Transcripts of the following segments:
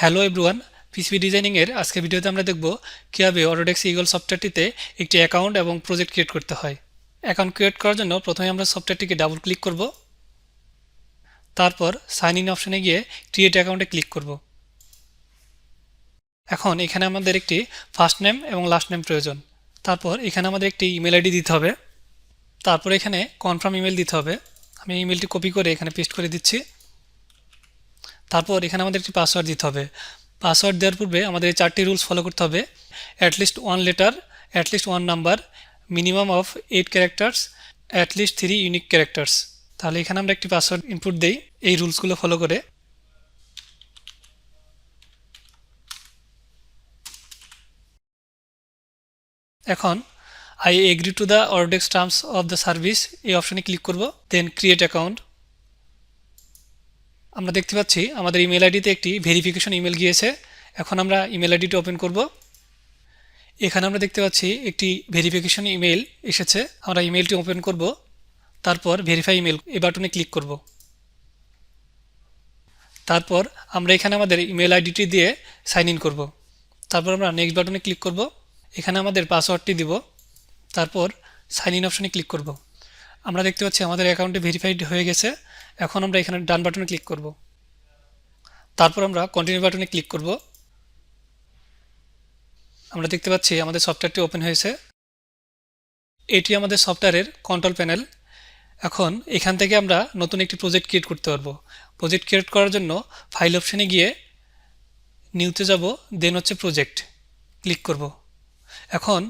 Hello everyone PCB ডিজাইনিংয়ের আজকে ভিডিওতে আমরা দেখব কীভাবে অটোডেক্স ইগল সফটওয়্যারটিতে একটি অ্যাকাউন্ট এবং প্রজেক্ট ক্রিয়েট করতে হয়। অ্যাকাউন্ট ক্রিয়েট করার জন্য প্রথমে আমরা সফটওয়্যারটিকে ডাবল ক্লিক করব, তারপর সাইন ইন অপশনে গিয়ে ক্রিয়েট অ্যাকাউন্টে ক্লিক করব। এখন এখানে আমাদের একটি ফার্স্ট নেম এবং লাস্ট নেম প্রয়োজন, তারপর এখানে আমাদের একটি ইমেল আইডি দিতে হবে, তারপর এখানে কনফার্ম ইমেল দিতে হবে। আমি ইমেলটি কপি করে এখানে পেস্ট করে দিচ্ছি। তারপর এখানে আমাদের একটি পাসওয়ার্ড দিতে হবে। পাসওয়ার্ড দেওয়ার পূর্বে আমাদের এই চারটি রুলস ফলো করতে হবে। At least one letter at least one number minimum of eight characters at least three unique characters তাহলে এখানে আমরা একটি পাসওয়ার্ড ইনপুট দিই, এই রুলসগুলো ফলো করে। এখন I agree to the Ordex terms of the service এই অপশনে ক্লিক করব দেন ক্রিয়েট অ্যাকাউন্ট আমরা দেখতে পাচ্ছি আমাদের ইমেল আইডিতে একটি ভেরিফিকেশন ইমেল গিয়েছে। এখন আমরা ইমেল আইডিটি ওপেন করব। এখানে আমরা দেখতে পাচ্ছি একটি ভেরিফিকেশন ইমেল এসেছে। আমরা ইমেলটি ওপেন করব, তারপর ভেরিফাই ইমেল এই বাটনে ক্লিক করব। তারপর আমরা এখানে আমাদের ইমেল আইডিটি দিয়ে সাইন ইন করব। তারপর আমরা নেক্সট বাটনে ক্লিক করব। এখানে আমাদের পাসওয়ার্ডটি দিব। তারপর সাইন ইন অপশনে ক্লিক করব। আমরা দেখতে পাচ্ছি আমাদের অ্যাকাউন্টে ভেরিফাইড হয়ে গেছে। এখন আমরা এখানে ডান বাটনে ক্লিক করব। তারপর আমরা কন্টিনিউ বাটনে ক্লিক করব। আমরা দেখতে পাচ্ছি আমাদের সফটওয়্যারটি ওপেন হয়েছে। এটি আমাদের সফটওয়্যারের কন্ট্রোল প্যানেল এখন এখান থেকে আমরা নতুন একটি প্রজেক্ট ক্রিয়েট করতে পারব। প্রজেক্ট ক্রিয়েট করার জন্য ফাইল অপশানে গিয়ে নিউতে যাব দেন হচ্ছে প্রজেক্ট ক্লিক করব। এখন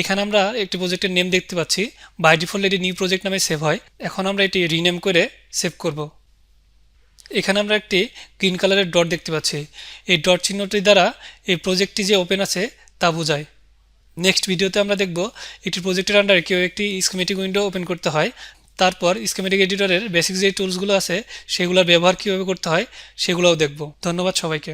এখানে আমরা একটি প্রজেক্টের নেম দেখতে পাচ্ছি। বাই ডিফল্ট এটি নিউ প্রজেক্ট নামে সেভ হয়। এখন আমরা এটি রিনেম করে সেভ করব। এখানে আমরা একটি গ্রিন কালারের ডট দেখতে পাচ্ছি। এই ডট চিহ্নটির দ্বারা এই প্রজেক্টটি যে ওপেন আছে, তা বোঝায়। নেক্সট ভিডিওতে আমরা দেখব একটি প্রজেক্টের আন্ডারে কেউ একটি স্কিমেটিক উইন্ডো ওপেন করতে হয়। তারপর স্কিমেটিক এডিটরের বেসিক যে টুলসগুলো আছে, সেগুলোর ব্যবহার কীভাবে করতে হয়, সেগুলোও দেখব। ধন্যবাদ সবাইকে।